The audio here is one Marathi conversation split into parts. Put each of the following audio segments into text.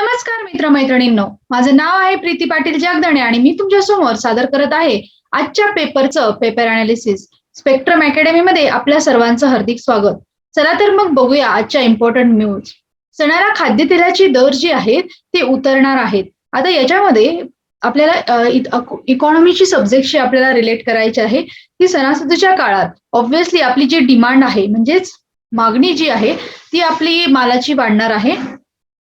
नमस्कार मित्रमैत्रिणींनो. माझं नाव आहे प्रीती पाटील जगदणे आणि मी तुमच्यासमोर सादर करत आहे आजच्या पेपरचं पेपर अनालिसिस स्पेक्ट्रम अकॅडमीमध्ये आपल्या सर्वांचं हार्दिक स्वागत. चला तर मग बघूया आजच्या इम्पॉर्टंट न्यूज सणाला खाद्यतेलाची दर जी आहेत ते उतरणार आहेत आता याच्यामध्ये आपल्याला इकॉनॉमीची सब्जेक्टशी आपल्याला रिलेट करायची आहे की सणासुदीच्या काळात. ऑब्व्हियसली आपली जी डिमांड आहे म्हणजेच मागणी जी आहे ती आपली मालाची वाढणार आहे.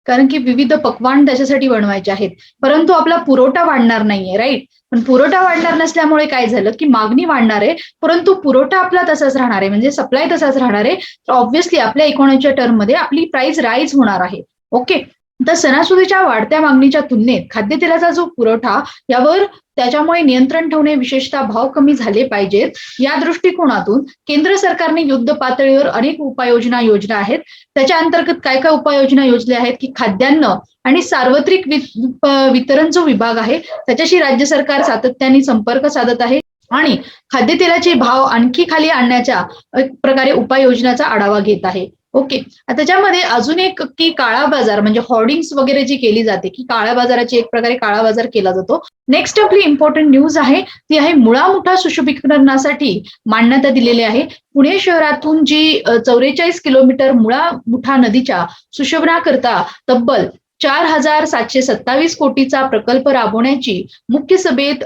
कारण की विविध पक्वान त्याच्यासाठी बनवायचे आहेत. परंतु आपला पुरवठा वाढणार नाहीये राईट पण पुरवठा वाढणार नसल्यामुळे काय झालं की मागणी वाढणार आहे परंतु पुरवठा आपला तसाच राहणार आहे. म्हणजे सप्लाय तसाच राहणार आहे. तर ऑब्व्हियसली आपल्या इकॉनॉमीच्या टर्ममध्ये आपली प्राइस राईज होणार आहे. ओके तर सणासुदीच्या वाढत्या मागणीच्या तुलनेत खाद्यतेलाचा जो पुरवठा यावर त्याच्यामुळे नियंत्रण ठेवणे विशेषतः भाव कमी झाले पाहिजेत. या दृष्टिकोनातून केंद्र सरकारने युद्ध पातळीवर अनेक उपाययोजना योजना आहेत. त्याच्या अंतर्गत काय काय उपाययोजना योजल्या आहेत की खाद्यान्न आणि सार्वत्रिक वितरण जो विभाग आहे त्याच्याशी राज्य सरकार सातत्याने संपर्क साधत आहे आणि खाद्यतेलाचे भाव आणखी खाली आणण्याच्या एक प्रकारे उपाययोजनाचा आढावा घेत आहे. ओके. त्याच्यामध्ये अजून एक की काळा बाजार म्हणजे हॉर्डिंग्स वगैरे जी केली जाते की काळ्या बाजाराची एक प्रकारे काळा बाजार केला जातो. नेक्स्ट आपली इम्पॉर्टंट न्यूज आहे ती आहे मुळा मुठा सुशोभीकरणासाठी मान्यता दिलेली आहे. पुणे शहरातून जी चौवेचाळीस किलोमीटर मुळा मुठा नदीच्या सुशोभनाकरता तब्बल चार हजार सातशे सत्तावीस कोटीचा प्रकल्प राबवण्याची मुख्य सभेत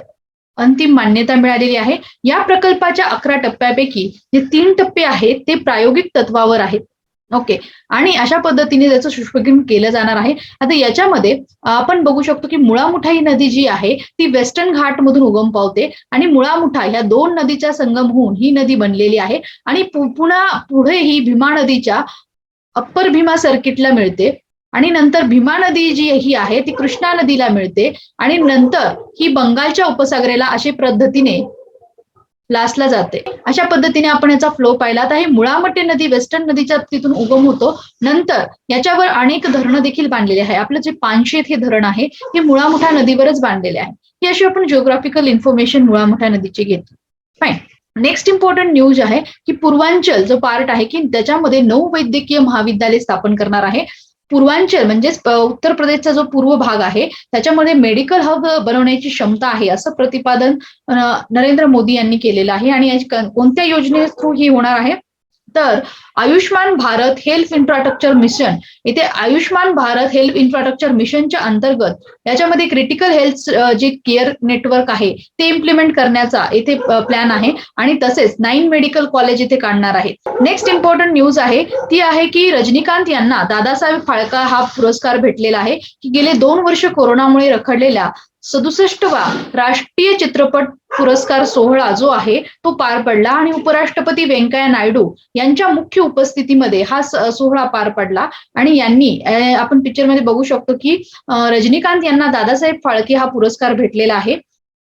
अंतिम मान्यता मिळालेली आहे. या प्रकल्पाच्या अकरा टप्प्यापैकी जे तीन टप्पे आहेत ते प्रायोगिक तत्वावर आहेत. ओके आणि अशा पद्धतीने त्याचं सुशोभीकरण केलं जाणार आहे. आता याच्यामध्ये आपण बघू शकतो की मुळामुठा ही नदी जी आहे ती वेस्टर्न घाटमधून उगम पावते आणि मुळामुठा ह्या दोन नदीच्या संगम होऊन ही नदी बनलेली आहे आणि पुन्हा पुढे ही भीमा नदीच्या अप्पर भीमा सर्किटला मिळते आणि नंतर भीमा नदी जी ही आहे ती कृष्णा नदीला मिळते आणि नंतर ही बंगालच्या उपसागरेला अशी पद्धतीने लास्टला जाते. अशा पद्धतीने आपण याचा फ्लो पाहिला. तर हे मुळामटे नदी वेस्टर्न नदीच्या तिथून उगम होतो. नंतर याच्यावर अनेक धरणं देखील बांधलेले आहे. आपलं जे पानशेत हे धरण आहे हे मुळामुठा नदीवरच बांधलेले आहे. ही अशी आपण जिओग्राफिकल इन्फॉर्मेशन मुळामुठा नदीची घेतो. फाईन नेक्स्ट इम्पॉर्टंट न्यूज आहे की पूर्वांचल जो पार्ट आहे की त्याच्यामध्ये नऊ वैद्यकीय महाविद्यालय स्थापन करणार आहे. पूर्वांचल म्हणजेच उत्तर प्रदेशचा जो पूर्व भाग आहे त्याच्यामध्ये मेडिकल हब बनवण्याची क्षमता आहे असं प्रतिपादन नरेंद्र मोदी यांनी केलेलं आहे. आणि कोणत्या योजने थ्रू ही होणार आहे? तर Ayushman Bharat health infrastructure mission इथे आयुष्मान भारत हेल्थ इन्फ्रास्ट्रक्चर मिशनच्या अंतर्गत याच्यामध्ये क्रिटिकल हेल्थ जे केअर नेटवर्क आहे ते इम्प्लिमेंट करण्याचा इथे प्लॅन आहे. आणि तसेच नाईन मेडिकल कॉलेज इथे काढणार आहेत. नेक्स्ट इम्पॉर्टंट न्यूज आहे ती आहे की रजनीकांत यांना दादासाहेब फाळका हा पुरस्कार भेटलेला आहे की गेले दोन वर्ष कोरोनामुळे रखडलेल्या सदुसष्टवा राष्ट्रीय चित्रपट पुरस्कार सोहळा जो आहे तो पार पडला आणि उपराष्ट्रपती व्यंकय्या नायडू यांच्या मुख्य उपस्थितीमध्ये हा सोहळा पार पडला. आणि यांनी आपण पिक्चरमध्ये बघू शकतो की रजनीकांत यांना दादासाहेब फाळके हा पुरस्कार भेटलेला आहे.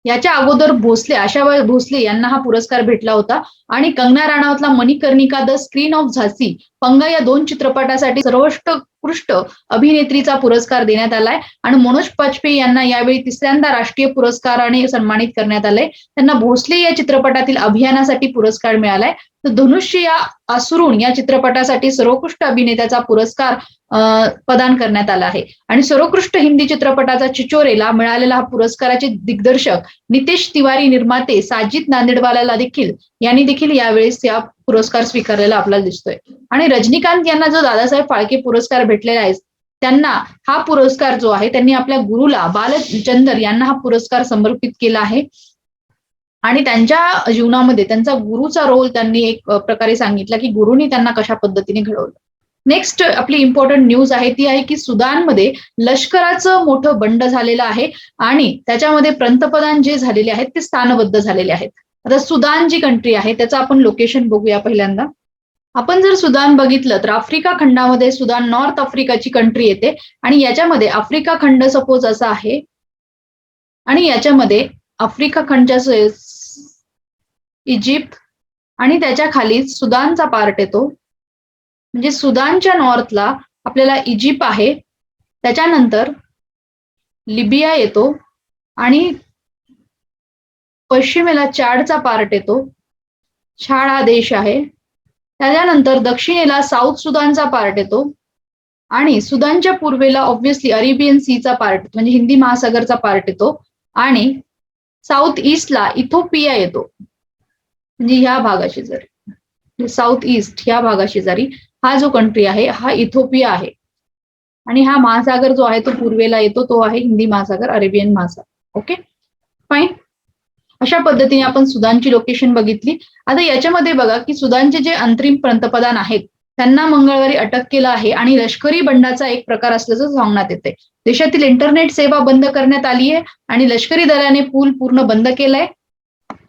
याच्या अगोदर भोसले आशाबाई भोसले यांना हा पुरस्कार भेटला होता. आणि कंगना राणावतला मणिकर्णिका द स्क्रीन ऑफ झासी पंगा या दोन चित्रपटासाठी सर्वोत्कृष्ट अभिनेत्रीचा पुरस्कार देण्यात आलाय. आणि मनोज पाजपेयी यांना यावेळी तिसऱ्यांदा राष्ट्रीय पुरस्काराने सन्मानित करण्यात आलंय. त्यांना भोसले या चित्रपटातील अभियानासाठी पुरस्कार मिळालाय. तर धनुष्य या असुरून या चित्रपटासाठी सर्वोत्कृष्ट अभिनेत्याचा पुरस्कार प्रदान करण्यात आला आहे. आणि सर्वोत्कृष्ट हिंदी चित्रपटाचा चिचोरेला मिळालेला हा पुरस्काराचे दिग्दर्शक नितेश तिवारी निर्माते साजिद नांदेडवालाला देखील यांनी देखील यावेळेस या पुरस्कार स्वीकारलेला आपल्याला दिसतोय. आणि रजनीकांत यांना जो दादासाहेब फाळके पुरस्कार भेटलेला आहे त्यांना हा पुरस्कार जो आहे त्यांनी आपल्या गुरुला बालचंदर यांना हा पुरस्कार समर्पित केला आहे. आणि त्यांच्या जीवनामध्ये त्यांचा गुरुचा रोल त्यांनी एक प्रकारे सांगितला की गुरुनी त्यांना कशा पद्धतीने घडवलं. नेक्स्ट आपली इम्पॉर्टंट न्यूज आहे ती आहे की सुदानमध्ये लष्कराचं मोठं बंड झालेलं आहे आणि त्याच्यामध्ये पंतप्रधान जे झालेले आहेत ते स्थानबद्ध झालेले आहेत. आता सुदान जी कंट्री आहे त्याचं आपण लोकेशन बघूया पहिल्यांदा. आपण जर सुदान बघितलं तर आफ्रिका खंडामध्ये सुदान नॉर्थ आफ्रिकाची कंट्री येते आणि याच्यामध्ये आफ्रिका खंड सपोज असा आहे. आणि याच्यामध्ये आफ्रिका खंडच्या इजिप्त आणि त्याच्याखाली सुदानचा पार्ट येतो. म्हणजे सुदानच्या नॉर्थला आपल्याला इजिप्त आहे. त्याच्यानंतर लिबिया येतो आणि पश्चिमेला चाडचा पार्ट येतो. छाड हा देश आहे. त्याच्यानंतर दक्षिणेला साऊथ सुदानचा पार्ट येतो. आणि सुदानच्या पूर्वेला ऑब्व्हियसली अरेबियन सीचा पार्ट म्हणजे हिंदी महासागरचा पार्ट येतो. आणि साऊथ ईस्टला इथोपिया येतो. म्हणजे ह्या भागाशी साऊथ ईस्ट म्हणजे ह्या भागाशेजारी हा जो कंट्री आहे हा इथोपिया आहे. आणि हा महासागर जो आहे तो पूर्वेला येतो तो आहे हिंदी महासागर अरेबियन महासागर. ओके फाईन अशा पद्धतीने आपण सुदानची लोकेशन बघितली. आता याच्यामध्ये बघा की सुदानचे जे अंतरिम पंतप्रधान आहेत त्यांना मंगळवारी अटक केलं आहे आणि लष्करी बंडाचा एक प्रकार असल्याचं सांगण्यात येते देशातील इंटरनेट सेवा बंद करण्यात आली आहे आणि लष्करी दलाने पूल पूर्ण बंद केलाय.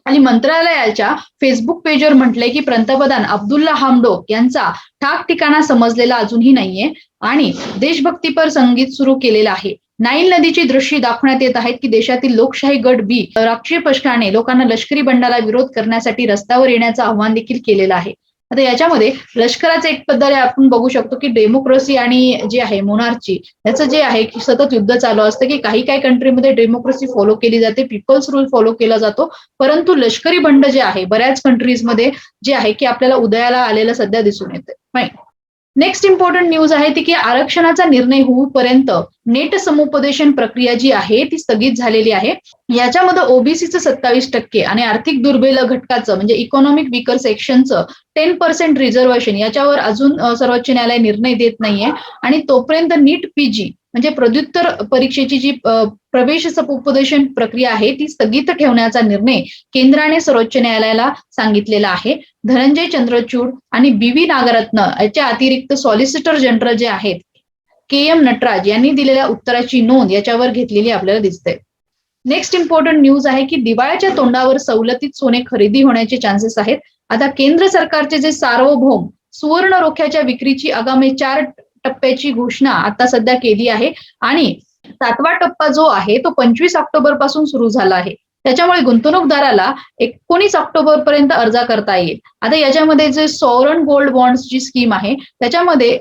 आणि मंत्रालयाच्या फेसबुक पेजवर म्हटलंय की पंतप्रधान अब्दुल्ला हामडोक यांचा ठाक ठिकाणा समजलेला अजूनही नाहीये आणि देशभक्तीपर संगीत सुरू केलेलं आहे. नाईल नदीची दृश्य दाखवण्यात येत आहेत की देशातील लोकशाही गट बी राष्ट्रीय पक्षाने लोकांना लष्करी बंडाला विरोध करण्यासाठी रस्त्यावर येण्याचं आव्हान देखील केलेलं आहे. आता याच्यामध्ये लष्कराचे एक पद्धत आपण बघू शकतो की डेमोक्रेसी आणि जे आहे मोनार्ची याचं जे आहे की सतत युद्ध चालू असतं की काही काही कंट्रीमध्ये डेमोक्रेसी फॉलो केली जाते पीपल्स रूल फॉलो केला जातो. परंतु लष्करी बंड जे आहे बऱ्याच कंट्रीजमध्ये जे आहे की आपल्याला उदयाला आलेलं सध्या दिसून येते फाईन नेक्स्ट इम्पॉर्टंट न्यूज आहे ती की आरक्षणाचा निर्णय होऊपर्यंत नेट समुपदेशन प्रक्रिया जी आहे ती स्थगित झालेली आहे. याच्यामध्ये ओबीसीचं सत्तावीस टक्के आणि आर्थिक दुर्बल घटकाचं म्हणजे इकॉनॉमिक विकर सेक्शनचं टेन पर्सेंट रिझर्वेशन याच्यावर अजून सर्वोच्च न्यायालय निर्णय देत नाहीये. आणि तोपर्यंत नीट पीजी म्हणजे प्रत्युत्तर परीक्षेची जी प्रवेश समुपदेशन प्रक्रिया आहे ती स्थगित ठेवण्याचा निर्णय केंद्राने सर्वोच्च न्यायालयाला सांगितलेला आहे. धनंजय चंद्रचूड आणि बी व्ही नागरत्न याच्या अतिरिक्त सॉलिसिटर जनरल जे आहेत के एम नटराज यांनी दिलेल्या उत्तराची नोंद याच्यावर घेतलेली आपल्याला दिसते नेक्स्ट इम्पॉर्टंट न्यूज आहे की दिवाळ्याच्या तोंडावर सवलतीत सोने खरेदी होण्याचे चान्सेस आहेत. आता केंद्र सरकारचे जे सार्वभौम सुवर्ण रोख्याच्या विक्रीची आगामी चार टप्प्याची घोषणा आता सध्या केली आहे. आणि सातवा टप्पा जो आहे तो पंचवीस ऑक्टोबरपासून सुरू झाला आहे. त्याच्यामुळे गुंतवणूकदाराला एकोणीस ऑक्टोबर पर्यंत अर्ज करता येईल. आता याच्यामध्ये जे सॉरन गोल्ड बॉन्ड्स जी स्कीम आहे त्याच्यामध्ये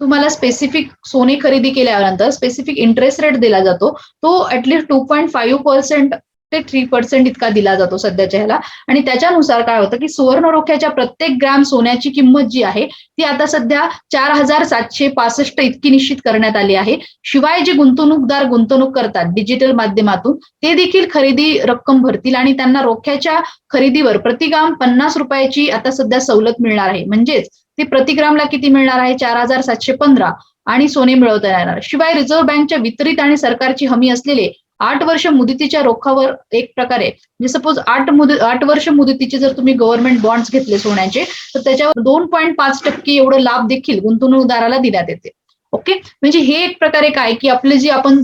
तुम्हाला स्पेसिफिक सोने खरेदी केल्यानंतर स्पेसिफिक इंटरेस्ट रेट दिला जातो. तो at least two point five percent ते थ्री पर्सेंट इतका दिला जातो सध्याच्या ह्याला. आणि त्याच्यानुसार काय होतं की सुवर्ण रोख्याच्या प्रत्येक ग्रॅम सोन्याची किंमत जी आहे ती आता सध्या चार हजार सातशे पासष्ट इतकी निश्चित करण्यात आली आहे. शिवाय जे गुंतवणूकदार गुंतवणूक करतात डिजिटल माध्यमातून ते देखील खरेदी रक्कम भरतील आणि त्यांना रोख्याच्या खरेदीवर प्रतिग्राम पन्नास रुपयाची आता सध्या सवलत मिळणार आहे. म्हणजेच ते प्रतिग्रामला किती मिळणार आहे? चार हजार सातशे पंधरा आणि सोने मिळवता येणार. शिवाय रिझर्व्ह बँकच्या वितरित आणि सरकारची हमी असलेले आठ वर्ष मुदतीच्या रोखावर एक प्रकारे म्हणजे सपोज आठ मुदत आठ वर्ष मुदतीचे जर तुम्ही गव्हर्नमेंट बॉन्ड्स घेतले सोन्याचे तर त्याच्यावर दोन पॉईंट पाच टक्के एवढं लाभ देखील गुंतवणूकदाराला देण्यात येते. ओके म्हणजे हे एक प्रकारे काय की आपले जे आपण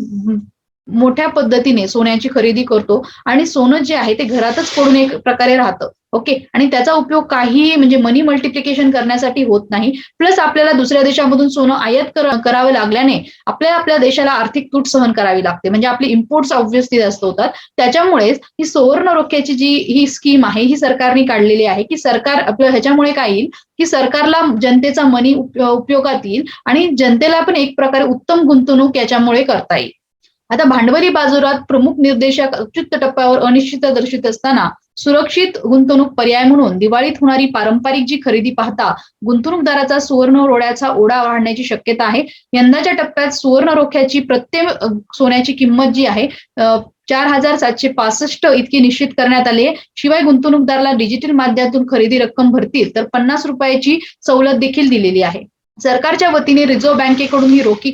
मोठ्या पद्धतीने सोन्याची खरेदी करतो आणि सोनं जे आहे ते घरातच पडून एक प्रकारे राहतं. ओके आणि त्याचा उपयोग काही म्हणजे मनी मल्टिप्लिकेशन करण्यासाठी होत नाही. प्लस आपल्याला दुसऱ्या देशामधून सोनं आयात करावं लागल्याने आपल्याला आपल्या देशाला आर्थिक तूट सहन करावी लागते. म्हणजे आपले इम्पोर्ट्स ऑब्व्हियसली जास्त होतात. त्याच्यामुळेच ही सुवर्ण रोख्याची जी ही स्कीम आहे ही सरकारने काढलेली आहे की सरकार आपलं ह्याच्यामुळे काय येईल? की सरकारला जनतेचा मनी उपयोगात येईल आणि जनतेला पण एक प्रकारे उत्तम गुंतवणूक याच्यामुळे करता येईल. आता भांडवली बाजारात प्रमुख निर्देशक अच्युत टप्प्यावर अनिश्चित दर्शित असताना सुरक्षित गुंतवणूक पर्याय म्हणून दिवाळीत होणारी पारंपरिक जी खरेदी पाहता गुंतवणूकदाराचा सुवर्ण रोड्याचा ओढा वाढण्याची शक्यता आहे. यंदाच्या टप्प्यात सुवर्ण रोख्याची प्रत्येक सोन्याची किंमत जी आहे चार हजार सातशे पासष्ट इतकी निश्चित करण्यात आली आहे. शिवाय गुंतवणूकदाराला डिजिटल माध्यमातून खरेदी रक्कम भरतील तर पन्नास रुपयाची सवलत देखील दिलेली आहे. सरकारच्या वतीने रिझर्व्ह बँकेकडून ही रोखी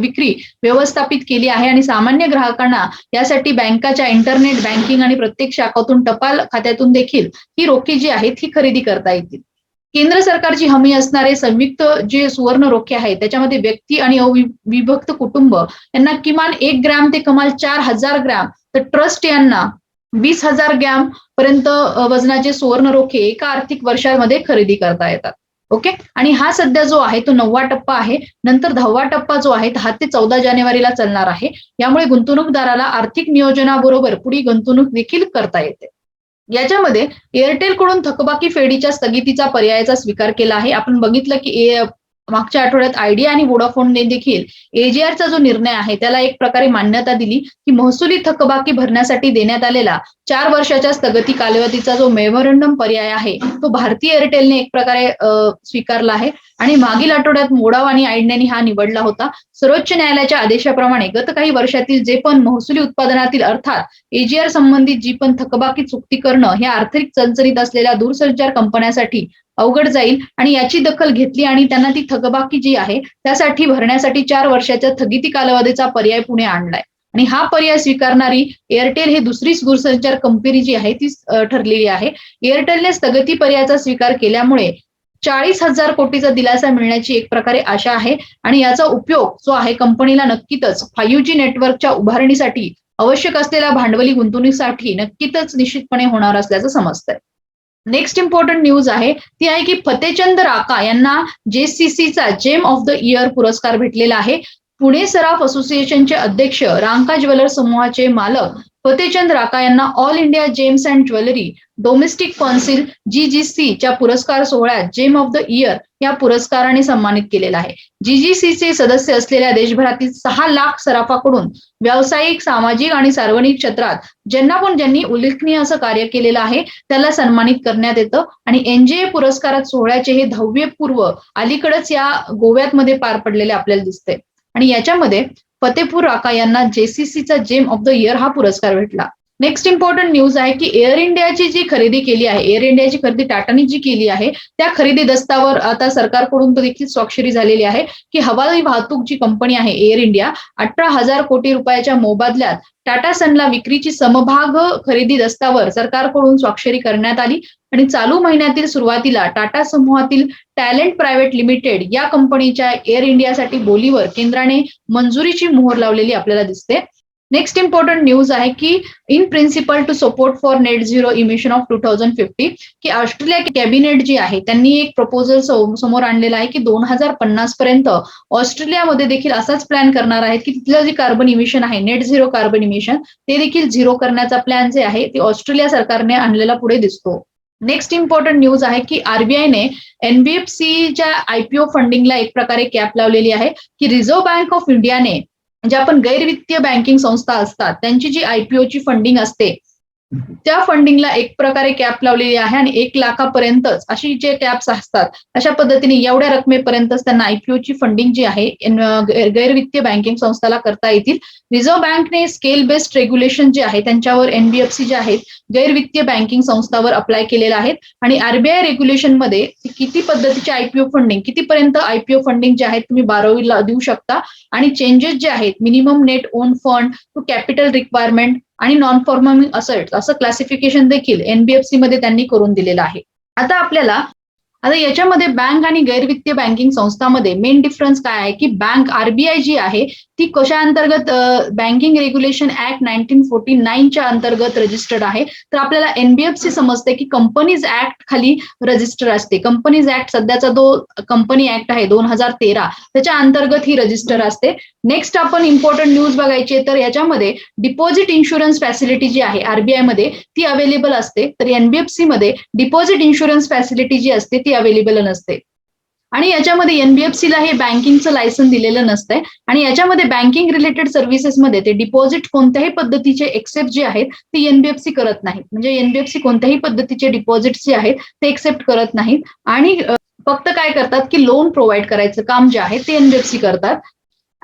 विक्री व्यवस्थापित केली आहे आणि सामान्य ग्राहकांना यासाठी बँकाच्या इंटरनेट बँकिंग आणि प्रत्येक शाखातून टपाल खात्यातून देखील ही रोखी जी आहे ती खरेदी करता येतील. केंद्र सरकारची हमी असणारे संयुक्त जे सुवर्ण रोखे आहेत त्याच्यामध्ये व्यक्ती आणि अविभक्त कुटुंब यांना किमान एक ग्रॅम ते कमाल चार हजार ग्रॅम तर ट्रस्ट यांना वीस हजार ग्रॅम पर्यंत वजनाचे सुवर्ण रोखे एका आर्थिक वर्षामध्ये खरेदी करता येतात. ओके? आणि हा सध्या जो आहे तो नववा टप्पा आहे. नंतर दहावा टप्पा जो आहे हा ते चौदा जानेवारीला चालणार आहे. यामुळे गुंतवणूकदाराला आर्थिक नियोजनाबरोबर पुढे गुंतवणूक देखील करता येते. याच्यामध्ये एअरटेल कडून थकबाकी फेडीच्या स्थगितीचा पर्यायाचा स्वीकार केला आहे. आपण बघितलं की मागच्या आठवड्यात आयडिया आणि वोडाफोनने देखील एजीआरचा जो निर्णय आहे त्याला एक प्रकारे मान्यता दिली की महसुली थकबाकी भरण्यासाठी देण्यात आलेला चार वर्षाच्या स्थगिती कालावधीचा जो मेमोरंडम पर्याय आहे तो भारतीय एअरटेलने एक प्रकारे अ, स्वीकारला आहे. आणि मागील आठवड्यात मोडाव आणि आयडियाने हा निवडला होता. सर्वोच्च न्यायालयाच्या आदेशाप्रमाणे गत काही वर्षातील जे पण महसुली उत्पादनातील अर्थात एजीआर संबंधित जी पण थकबाकी चुकती करणं हे आर्थिक चणचणीत असलेल्या दूरसंचार कंपन्यांसाठी अवघड जाईल आणि याची दखल घेतली आणि त्यांना ती थकबाकी जी आहे त्यासाठी भरण्यासाठी चार वर्षाच्या स्थगिती कालावधीचा पर्याय पुणे आणलाय. आणि हा पर्याय स्वीकारणारी एअरटेल हे दुसरीच दूरसंचार कंपनी जी आहे ती ठरलेली आहे. एअरटेलने स्थगिती पर्यायाचा स्वीकार केल्यामुळे चाळीस हजार कोटीचा दिलासा मिळण्याची एक प्रकारे आशा आहे आणि याचा उपयोग जो आहे कंपनीला नक्कीच फाईव्ह जी नेटवर्कच्या उभारणीसाठी आवश्यक असलेल्या भांडवली गुंतवणुकीसाठी नक्कीच निश्चितपणे होणार असल्याचं समजतंय. नेक्स्ट इम्पॉर्टंट न्यूज आहे ती आहे की फतेचंद राका यांना जेसीसीचा जेम ऑफ द इयर पुरस्कार भेटलेला आहे. पुणे सराफ असोसिएशनचे अध्यक्ष रांका ज्वेलर समूहाचे मालक फतेचंद राका यांना all India gems and jewellery domestic council GGC च्या पुरस्कार सोहळ्यात जेम ऑफ द इयर या पुरस्काराने सन्मानित केलेला आहे. जीजीसीचे सदस्य असलेल्या देशभरातील सहा लाख सराफाकडून व्यावसायिक सामाजिक आणि सार्वजनिक क्षेत्रात ज्यांना पण ज्यांनी उल्लेखनीय असं कार्य केलेलं आहे त्याला सन्मानित करण्यात येतं. आणि एनजीए पुरस्कारात सोहळ्याचे हे दहावे पूर्व या गोव्यात मध्ये पार पडलेले आपल्याला दिसते आणि याच्यामध्ये फतेपूर राका यांना जेसीसीचा जेम ऑफ द इयर हा पुरस्कार भेटला. नेक्स्ट इम्पॉर्टंट न्यूज आहे की एअर इंडियाची जी खरेदी केली आहे एअर इंडियाची खरेदी टाटाने जी केली आहे त्या खरेदी दस्तावर आता सरकारकडून देखील स्वाक्षरी झालेली आहे की हवाई वाहतूक जी कंपनी आहे एअर इंडिया अठरा हजार कोटी रुपयाच्या मोबदल्यात टाटा सनला विक्रीची समभाग खरेदी दस्तावर सरकारकडून स्वाक्षरी करण्यात आली. आणि चालू महिन्यातील सुरुवातीला टाटा समूहातील टॅलेंट प्रायव्हेट लिमिटेड या कंपनीच्या एअर इंडियासाठी बोलीवर केंद्राने मंजुरीची मोहर लावलेली आपल्याला दिसते. नेक्स्ट इम्पॉर्टंट न्यूज आहे की in principle to support for net zero emission of two thousand fifty की ऑस्ट्रेलिया कॅबिनेट जी आहे त्यांनी एक प्रपोजल समोर आणलेला आहे की दोन हजार पन्नास पर्यंत ऑस्ट्रेलियामध्ये देखील असाच प्लॅन करणार आहेत की तिथलं जे कार्बन इमिशन आहे नेट झिरो कार्बन इमिशन ते देखील झिरो करण्याचा प्लॅन जे आहे ते ऑस्ट्रेलिया सरकारने आणलेला पुढे दिसतो. नेक्स्ट इम्पॉर्टंट न्यूज आहे की आरबीआयने एनबीएफसीच्या आयपीओ फंडिंगला एक प्रकारे कॅप लावलेली आहे की रिझर्व्ह बँक ऑफ इंडियाने ज्या आपण गैरवित्तीय बँकिंग संस्था असतात त्यांची जी आयपीओची फंडिंग असते त्या फंडिंगला एक प्रकारे कॅप लावलेली आहे आणि एक लाखापर्यंतच अशी जे कॅप्स असतात अशा पद्धतीने एवढ्या रकमेपर्यंतच त्यांना आयपीओची फंडिंग जी आहे गैरवित्तीय बँकिंग संस्थाला करता येतील. रिझर्व्ह बँकने स्केल बेस्ड रेग्युलेशन जे आहे त्यांच्यावर एनबीएफसी जे आहेत गैरवित्तीय बँकिंग संस्थावर अप्लाय केलेला आहेत. आणि आरबीआय रेग्युलेशनमध्ये किती पद्धतीचे आयपीओ फंडिंग कितीपर्यंत आयपीओ फंडिंग जे आहेत तुम्ही बारावीला देऊ शकता. आणि चेंजेस जे आहेत minimum net own fund to capital requirement आणि नॉन परफॉर्मिंग असेट्स असं क्लासिफिकेशन देखील एनबीएफसी मध्ये त्यांनी करून दिलेलं आहे. आता आपल्याला आता याच्यामध्ये बँक आणि गैरवित्तीय बँकिंग संस्थांमध्ये मेन डिफरन्स काय आहे की बँक आरबीआय जी आहे ती कशा अंतर्गत banking regulation act nineteen forty नाईनच्या अंतर्गत रजिस्टर्ड आहे तर आपल्याला एनबीएफसी समजते की कंपनीज ऍक्ट खाली रजिस्टर असते. कंपनीज ऍक्ट सध्याचा जो कंपनी ऍक्ट आहे दोन हजार तेरा त्याच्या अंतर्गत ही रजिस्टर असते. नेक्स्ट आपण इम्पॉर्टंट न्यूज बघायची तर याच्यामध्ये डिपॉझिट इन्शुरन्स फॅसिलिटी जी आहे आरबीआयमध्ये ती अवेलेबल असते. तर एनबीएफसी मध्ये डिपॉझिट इन्शुरन्स फॅसिलिटी जी असते ती अवेलेबल नसते. आणि याच्यामध्ये एनबीएफसीला हे बँकिंगचं लायसन दिलेलं नसतंय. आणि याच्यामध्ये बँकिंग रिलेटेड सर्व्हिसेसमध्ये ते डिपॉझिट कोणत्याही पद्धतीचे एक्सेप्ट जे आहेत ते एनबीएफसी करत नाहीत. म्हणजे एनबीएफसी कोणत्याही पद्धतीचे डिपॉझिट जे आहेत ते एक्सेप्ट करत नाहीत. आणि फक्त काय करतात की लोन प्रोव्हाइड करायचं काम जे आहे ते एनबीएफसी करतात.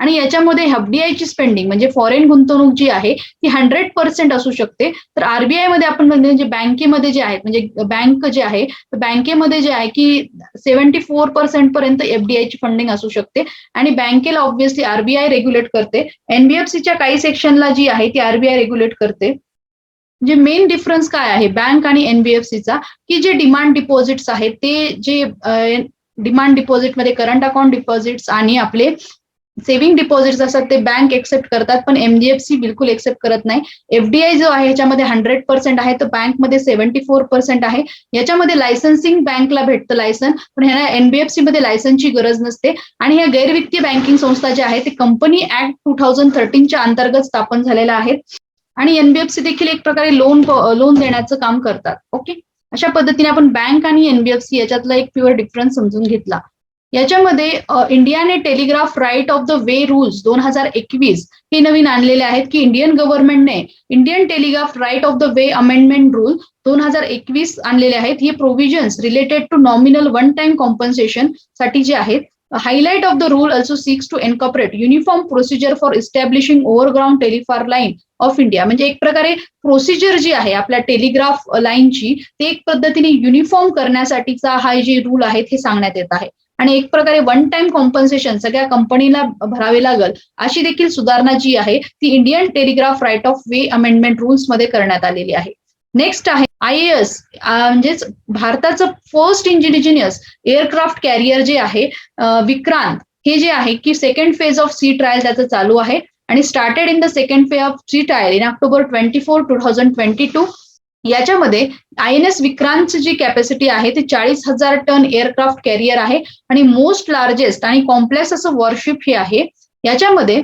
आणि याच्यामध्ये एफडीआयची स्पेंडिंग म्हणजे फॉरेन गुंतवणूक जी आहे ती हंड्रेड पर्सेंट असू शकते. तर आरबीआयमध्ये आपण म्हणजे बँकेमध्ये जे आहेत म्हणजे बँक जे आहे बँकेमध्ये जे आहे की सेव्हन्टी फोर पर्सेंट पर्यंत एफडीआयची फंडिंग असू शकते. आणि बँकेला ऑब्व्हियसली आरबीआय रेग्युलेट करते. एनबीएफसीच्या काही सेक्शनला जी आहे ती आरबीआय रेग्युलेट करते. जे मेन डिफरन्स काय आहे बँक आणि एनबीएफसीचा की जे डिमांड डिपॉझिट्स आहेत ते जे डिमांड डिपॉझिटमध्ये करंट अकाउंट डिपॉझिट्स आणि आपले सेव्हिंग डिपॉझिट असतात ते बँक एक्सेप्ट करतात पण एमडीएफसी बिलकुल एक्सेप्ट करत नाही. एफडीआय जो आहे याच्यामध्ये हंड्रेड पर्सेंट आहे तर बँकमध्ये सेव्हन्टी फोर पर्सेंट आहे. याच्यामध्ये लायसन्सिंग बँकला भेटतं लायसन पण ह्याला एनबीएफसी मध्ये लायसन्सची गरज नसते. आणि ह्या गैरवित्तीय बँकिंग संस्था ज्या आहेत ते कंपनी ऍक्ट टू थाउजंड थर्टीनच्या अंतर्गत स्थापन झालेल्या आहेत. आणि एनबीएफसी देखील एक प्रकारे लोन लोन देण्याचं काम करतात. ओके अशा पद्धतीने आपण बँक आणि एनबीएफसी याच्यातला एक प्युअर डिफरन्स समजून घेतला. याच्यामध्ये इंडियाने telegraph right of the way rules दोन हजार एकवीस हे नवीन आणलेले आहेत की इंडियन गव्हर्नमेंटने Indian telegraph right of the way amendment rule दोन हजार एकवीस आणलेले आहेत. हे provisions related to nominal one time कॉम्पन्सेशनसाठी जे आहेत highlight of the rule also seeks to incorporate uniform procedure for establishing overground telegraph line of India म्हणजे एक प्रकारे प्रोसिजर जी आहे आपल्या टेलिग्राफ लाईनची ते एक पद्धतीने युनिफॉर्म करण्यासाठीचा हा जे रूल आहेत हे सांगण्यात येत आहे. आणि एक प्रकारे वन टाइम कॉम्पन्सेशन सगळ्या कंपनीला भरावे लागल अशी देखील सुधारणा जी आहे ती Indian telegraph right of way amendment रूल्समध्ये करण्यात आलेली आहे. नेक्स्ट आहे आय एस म्हणजेच भारताचं फर्स्ट इंजिनिजिनियस एअरक्राफ्ट कॅरियर जे आहे विक्रांत हे जे आहे की second phase of sea trial त्याचं चालू आहे. आणि started in the second phase of sea trial in October twenty four two thousand twenty two याच्यामध्ये आय एन एस विक्रांतची जी कॅपॅसिटी आहे ती चाळीस हजार टन एअरक्राफ्ट कॅरियर आहे. आणि मोस्ट लार्जेस्ट आणि कॉम्प्लेक्स असं वॉरशिप हे आहे. याच्यामध्ये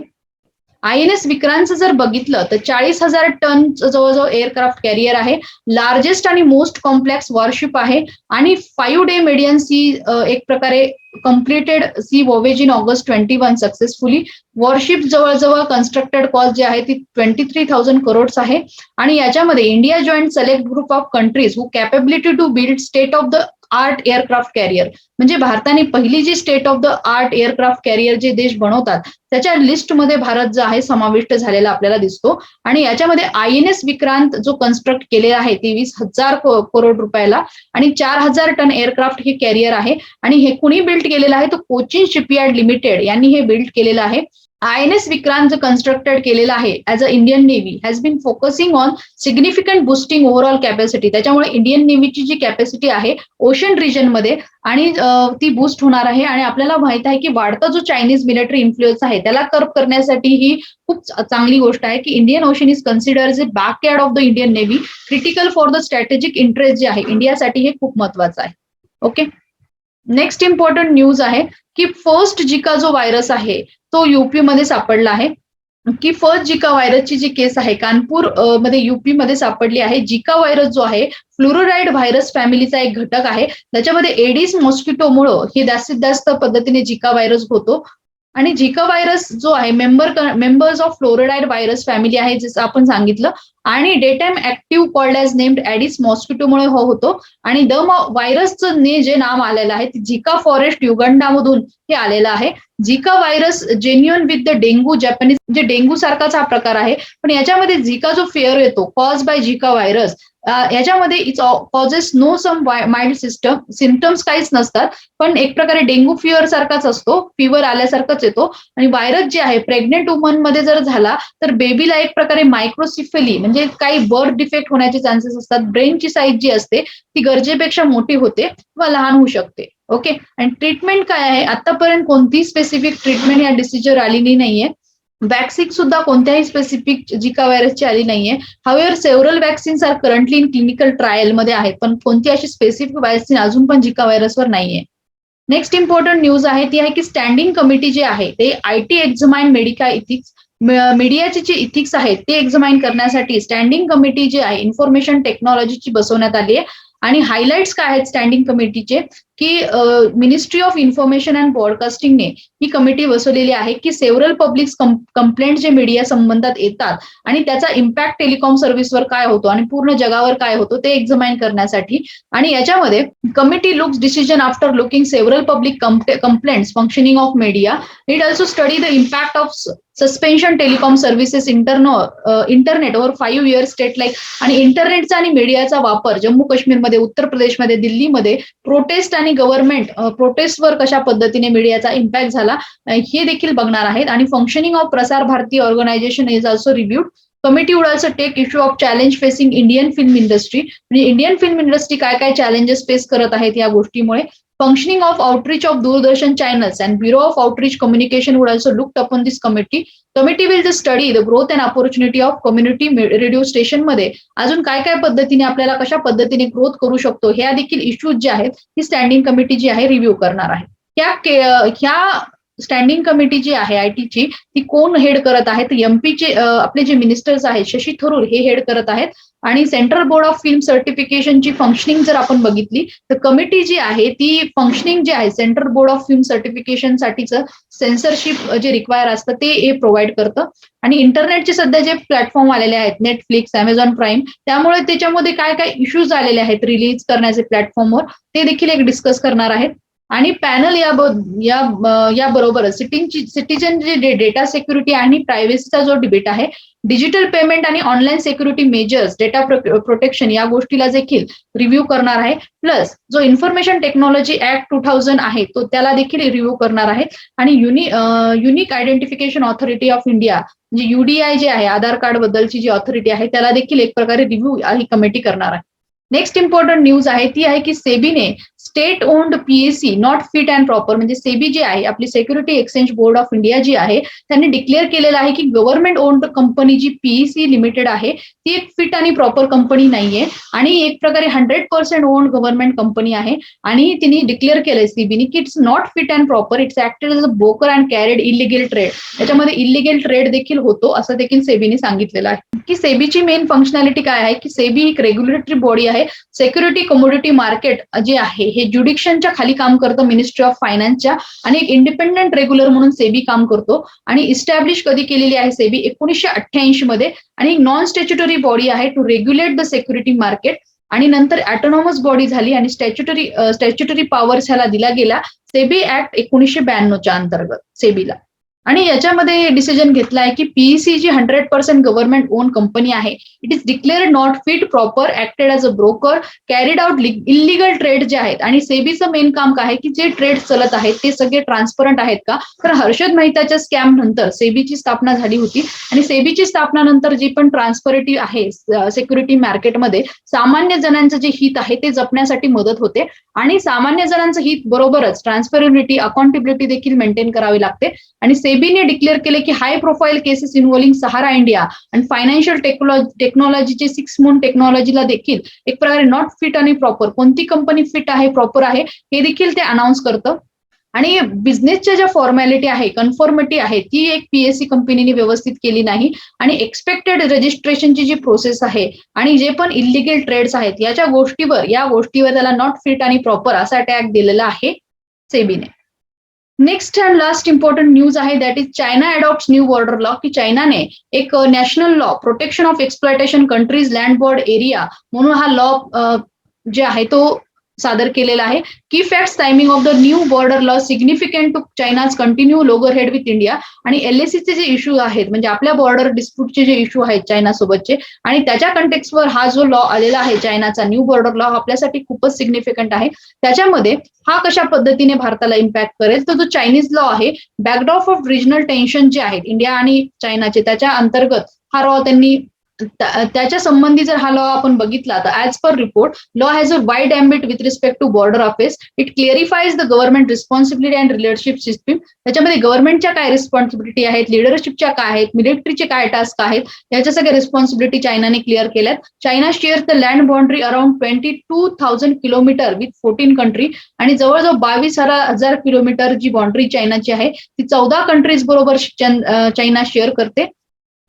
आय एन एस विक्रांतचं जर बघितलं तर चाळीस हजार टन जवळजवळ एअरक्राफ्ट कॅरियर आहे. लार्जेस्ट आणि मोस्ट कॉम्प्लेक्स वॉरशिप आहे. आणि फाईव्ह डे मेडियन सी एक प्रकारे completed sea voyages in August twenty one successfully warship जवळजवळ कन्स्ट्रक्टेड कॉस्ट जी आहे ती ट्वेंटी थ्री थाउजंड करोड्स आहे. आणि याच्यामध्ये India joint select group of countries who capability to build state of the art aircraft carrier. म्हणजे भारताने पहिली जी state of the art aircraft carrier जे देश बनवतात त्याच्या लिस्टमध्ये भारत जो आहे समाविष्ट झालेला आपल्याला दिसतो. आणि याच्यामध्ये आय एन एस विक्रांत जो कन्स्ट्रक्ट केलेला आहे तेवीस हजार करोड रुपयाला आणि चार हजार टन एअरक्राफ्ट हे कॅरियर आहे. आणि हे कुणी बिल्ड केलेलं आहे? तो कोचिन शिपयार्ड लिमिटेड यांनी हे बिल्ड केलेलं आहे. आय एन एस विक्रांत जो कन्स्ट्रक्टेड केलेला आहे as a Indian navy has been focusing on significant boosting overall capacity त्याच्यामुळे इंडियन नेव्हीची जी कॅपॅसिटी आहे ओशन रिजनमध्ये आणि ती बूस्ट होणार आहे. आणि आपल्याला माहीत आहे की वाढता जो चायनीज मिलिटरी इन्फ्लुएन्स आहे त्याला कर्प करण्यासाठी ही खूप चांगली गोष्ट आहे की Indian ocean is consider back backyard of the Indian navy critical for the strategic interest जे आहे इंडियासाठी हे खूप महत्वाचं आहे. ओके नेक्स्ट इम्पॉर्टंट न्यूज आहे. की फर्स्ट जिका जो व्हायरस आहे तो युपीमध्ये सापडला आहे. की फर्स्ट जिका व्हायरसची जी केस आहे कानपूरमध्ये युपी मध्ये सापडली आहे जिका व्हायरस जो आहे फ्लोरोराईड व्हायरस फॅमिलीचा एक घटक आहे. त्याच्यामध्ये एडिस मॉस्किटोमुळं हे जास्तीत जास्त पद्धतीने जिका व्हायरस होतो. आणि झिका व्हायरस जो आहे member members of flaviviridae virus family आहे जसं आपण सांगितलं आणि day time active called as named aedes मॉस्किटोमुळे हो होतो. आणि द व्हायरसचं ने जे नाम आलेलं आहे ते झिका फॉरेस्ट युगंडामधून हे आलेलं आहे. Zika virus genuine with the dengue Japanese म्हणजे डेंगू सारखाच हा प्रकार आहे. पण याच्यामध्ये झिका जो फेअर येतो कॉज बाय झिका व्हायरस याच्यामध्ये its causes no some mild system symptoms काहीच नसतात. पण एक प्रकारे डेंगू फिअर सारखाच असतो फिवर आल्यासारखाच येतो. आणि व्हायरस जे आहे प्रेग्नेंट वुमनमध्ये जर झाला तर बेबीला एक प्रकारे मायक्रोसिफेली म्हणजे काही बर्थ डिफेक्ट होण्याचे चान्सेस असतात. ब्रेनची साईज जी असते ती गरजेपेक्षा मोठी होते किंवा लहान होऊ शकते. ओके आणि ट्रीटमेंट काय आहे? आतापर्यंत कोणतीही स्पेसिफिक ट्रीटमेंट या डिसिजर आलेली नाहीये. वॅक्सिन सुद्धा कोणत्याही स्पेसिफिक जिका व्हायरसची आली नाहीये. However several vaccines are currently in clinical ट्रायलमध्ये आहेत पण कोणती अशी स्पेसिफिक वॅक्सिन अजून पण जिका व्हायरसवर नाहीये. नेक्स्ट इम्पॉर्टंट न्यूज आहे ती आहे की स्टँडिंग कमिटी जी आहे ते I T examine medical ethics मीडियाचे जे इथिक्स आहेत ते एक्झमाइन करण्यासाठी स्टँडिंग कमिटी जी आहे इन्फॉर्मेशन टेक्नॉलॉजीची बसवण्यात आली आहे. आणि हायलाइट्स काय आहेत स्टँडिंग कमिटीचे की मिनिस्ट्री ऑफ इन्फॉर्मेशन अँड ब्रॉडकास्टिंगने ही कमिटी बसवलेली आहे की सेव्हरल पब्लिक कंप्लेंट जे मीडिया संबंधात येतात आणि त्याचा इम्पॅक्ट टेलिकॉम सर्व्हिसवर काय होतो आणि पूर्ण जगावर काय होतो ते एक्झामाइन करण्यासाठी. आणि याच्यामध्ये committee looks decision after looking several public complaints functioning of media it also study the impact of suspension telecom services inter internet over five years state like आणि इंटरनेटचा आणि मीडियाचा वापर जम्मू काश्मीरमध्ये उत्तर प्रदेशमध्ये दिल्लीमध्ये प्रोटेस्ट आणि गव्हर्नमेंट प्रोटेस्टवर कशा पद्धतीने मीडियाचा इम्पॅक्ट झाला हे देखील बघणार आहेत. आणि functioning of Prasar Bharati organisation is also reviewed committee would also take issue of challenge facing Indian film industry म्हणजे इंडियन फिल्म इंडस्ट्री काय काय चॅलेंजेस फेस करत आहेत या गोष्टीमुळे. Functioning of outreach of Doordarshan channels and bureau of outreach communication would also look upon this committee committee will the study the growth and opportunity of community radio स्टेशनमध्ये अजून काय काय पद्धतीने आपल्याला कशा पद्धतीने ग्रोथ करू शकतो ह्या देखील इश्यूज जे आहेत ही स्टँडिंग कमिटी जी आहे रिव्ह्यू करणार आहे. ह्या ह्या स्टँडिंग कमिटी जी आहे आय टीची ती कोण हेड करत आहेत? एमपीचे आपले जे मिनिस्टर्स आहेत शशी थरूर हे हेड करत आहेत. आणि सेंट्रल बोर्ड ऑफ फिल्म सर्टिफिकेशनची फंक्शनिंग जर आपण बघितली तर कमिटी जी आहे ती फंक्शनिंग जे आहे central board of film certification साठीचं censorship जे रिक्वायर असतं ते हे प्रोव्हाइड करतं. आणि इंटरनेटचे सध्या जे प्लॅटफॉर्म आलेले आहेत नेटफ्लिक्स अमेझॉन प्राईम त्यामुळे त्याच्यामध्ये काय काय इश्यूज आलेले आहेत रिलीज करण्याचे प्लॅटफॉर्मवर ते देखील एक डिस्कस करणार आहेत. आणि पॅनल या या या बरोबर सिटीजन जे डेटा सिक्युरिटी आणि प्रायव्हसीचा जो डिबेट आहे डिजिटल पेमेंट आणि online security measures data protection या गोष्टीला देखील रिव्ह्यू करणार आहे. प्लस जो information technology act two thousand आहे तो त्याला देखील रिव्ह्यू करणार आहे. आणि uni unique identification authority of India म्हणजे युडीआय जे आहे आधार कार्ड बद्दलची जी ऑथॉरिटी आहे त्याला देखील एक प्रकारे रिव्ह्यू ही कमिटी करणार आहे. नेक्स्ट इम्पॉर्टंट न्यूज आहे ती आहे की सेबीने state owned PAC not fit and proper म्हणजे सेबी जी आहे आपली security exchange board of India जी आहे त्यांनी डिक्लेअर केलेलं आहे की गव्हर्नमेंट ओन्ड कंपनी जी पीईसी लिमिटेड आहे ती एक फिट आणि प्रॉपर कंपनी नाहीये. आणि एक प्रकारे hundred percent owned government company आहे. आणि तिने डिक्लेअर केलंय सीबीने की it's not fit and proper it's acted as a broker and carried illegal trade त्याच्यामध्ये इलिगल ट्रेड देखील होतो असं देखील सेबीने सांगितलेलं आहे. की सेबीची मेन फंक्शनॅलिटी काय आहे? की सेबी एक रेग्युलेटरी बॉडी आहे. सेक्युरिटी कमोडिटी मार्केट जे आहे हे ज्युडिक्शनच्या खाली काम करतं मिनिस्ट्री ऑफ फायनान्सच्या आणि एक इंडिपेंडंट रेग्युलर म्हणून सेबी काम करतो. आणि इस्टॅब्लिश कधी केलेली आहे सेबी एकोणीसशे अठ्ठ्याऐंशी मध्ये. आणि नॉन स्टॅच्युटरी बॉडी आहे to regulate the security market आणि नंतर ऑटोनॉमस बॉडी झाली आणि स्टॅच्युटरी स्टॅच्युटरी पॉवर्स ह्याला दिला गेला. सेबी ऍक्ट एकोणीसशे ब्याण्णवच्या अंतर्गत सेबीला आणि याच्यामध्ये डिसिजन घेतला आहे की पीईसी जी hundred percent government own company आहे it is declared not fit proper acted as a broker carried out illegal trade जे आहेत आणि सेबीचं मेन काम काय आहे की जे ट्रेड चलत आहेत ते सगळे ट्रान्सपरंट आहेत का? तर हर्षद मेहताच्या स्कॅम नंतर सेबीची स्थापना झाली होती आणि सेबीची स्थापना नंतर जी पण ट्रान्सपरिटी आहे सिक्युरिटी मार्केटमध्ये सामान्य जणांचं जे हित आहे ते जपण्यासाठी मदत होते आणि सामान्य जणांचं हित बरोबरच ट्रान्सपरबिलिटी अकाउंटेबिलिटी देखील मेंटेन करावी लागते आणि सेबीने डिक्लेअर केले की high profile cases involving Sahara India आणि फायनान्शियल टेक्नॉलॉजी टेक्नॉलॉजीचे सिक्स मून टेक्नॉलॉजीला देखील एक प्रकारे नॉट फिट आणि प्रॉपर कोणती कंपनी फिट आहे प्रॉपर आहे हे देखील ते अनाऊन्स करतं. आणि बिझनेसच्या ज्या फॉर्मॅलिटी आहे कन्फॉर्मिटी आहे ती एक पीएससी कंपनीने व्यवस्थित केली नाही. आणि एक्सपेक्टेड रजिस्ट्रेशनची जी प्रोसेस आहे आणि जे पण इलिगल ट्रेड्स आहेत याच्या गोष्टीवर या गोष्टीवर त्याला नॉट फिट आणि प्रॉपर असा टॅग दिलेला आहे सेबीने next and last important news is that is China adopt new border law की चायनाने एक national law protection of exploitation countries land border area म्हणून हा लॉ जे आहे तो सादर केलेला आहे. की fact timing of the new border law significant to China's continue loggerhead with India आणि एलएसीचे जे इश्यू आहेत म्हणजे आपल्या बॉर्डर डिस्प्यूटचे जे इश्यू आहेत चायना सोबतचे आणि त्याच्या कंटेक्सवर हा जो लॉ आलेला आहे चायनाचा न्यू बॉर्डर लॉ आपल्यासाठी खूपच सिग्निफिकंट आहे. त्याच्यामध्ये हा कशा पद्धतीने भारताला इम्पॅक्ट करेल? तर जो चायनीज लॉ आहे बॅकड्रॉप ऑफ रिजनल टेन्शन जे आहेत इंडिया आणि चायनाचे त्याच्या अंतर्गत हा लॉ त्यांनी त्याच्या संबंधी जर हा लॉ आपण बघितला तर as per report law has a wide ambit with respect to border office it clarifies the government responsibility and leadership system त्याच्यामध्ये गव्हर्नमेंटच्या काय रिस्पॉन्सिबिलिटी आहेत लिडरशिपच्या काय आहेत मिलिटरीचे काय टास्क आहेत याच्या सगळ्या रिस्पॉन्सिबिलिटी चायनाने क्लिअर केल्यात. China share the land boundary around twenty two thousand kilometer with fourteen country आणि जवळजवळ बावीस हजार किलोमीटर जी बाउंड्री चायनाची आहे ती चौदा कंट्रीज बरोबर चायना शेअर करते.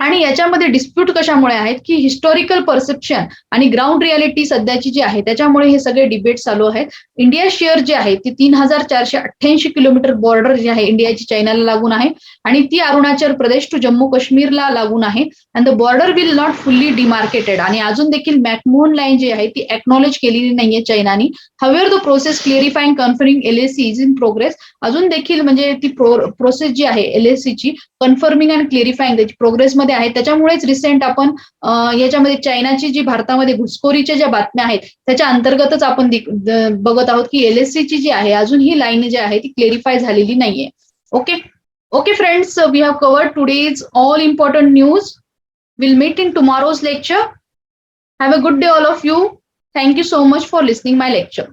आणि याच्यामध्ये डिस्प्यूट कशामुळे आहेत? की हिस्टॉरिकल परसेप्शन आणि ग्राउंड रियालिटी सध्याची जी आहे त्याच्यामुळे हे सगळे डिबेट चालू आहेत. इंडिया शेअर जे आहे ती तीन हजार चारशे अठ्ठ्याऐंशी किलोमीटर बॉर्डर जी आहे इंडियाची चायनाला लागून आहे. आणि ती अरुणाचल प्रदेश टू जम्मू काश्मीरला लागून आहे. And the border will not fully demarcated आणि अजून देखील मॅकमोहन लाईन जी आहे ती एक्नॉलेज केलेली नाहीये चायनानी. However the process clarifying confirming LAC is in progress अजून देखील म्हणजे ती प्रोसेस जी आहे एलएसीची कन्फर्मिंग अँड क्लिअरिफाईंग त्याची प्रोग्रेसमध्ये आहेत. त्याच्यामुळेच रिसेंट आपण याच्यामध्ये चायनाची जी भारतामध्ये घुसखोरीच्या ज्या बातम्या आहेत त्याच्या अंतर्गतच आपण बघत आहोत की एलएससीची जी आहे अजून ही लाईन जी आहे ती क्लेरिफाय झालेली नाहीये. Okay okay friends we have covered today's all important news will meet in tomorrow's lecture have a good day all of you thank you so much for listening my lecture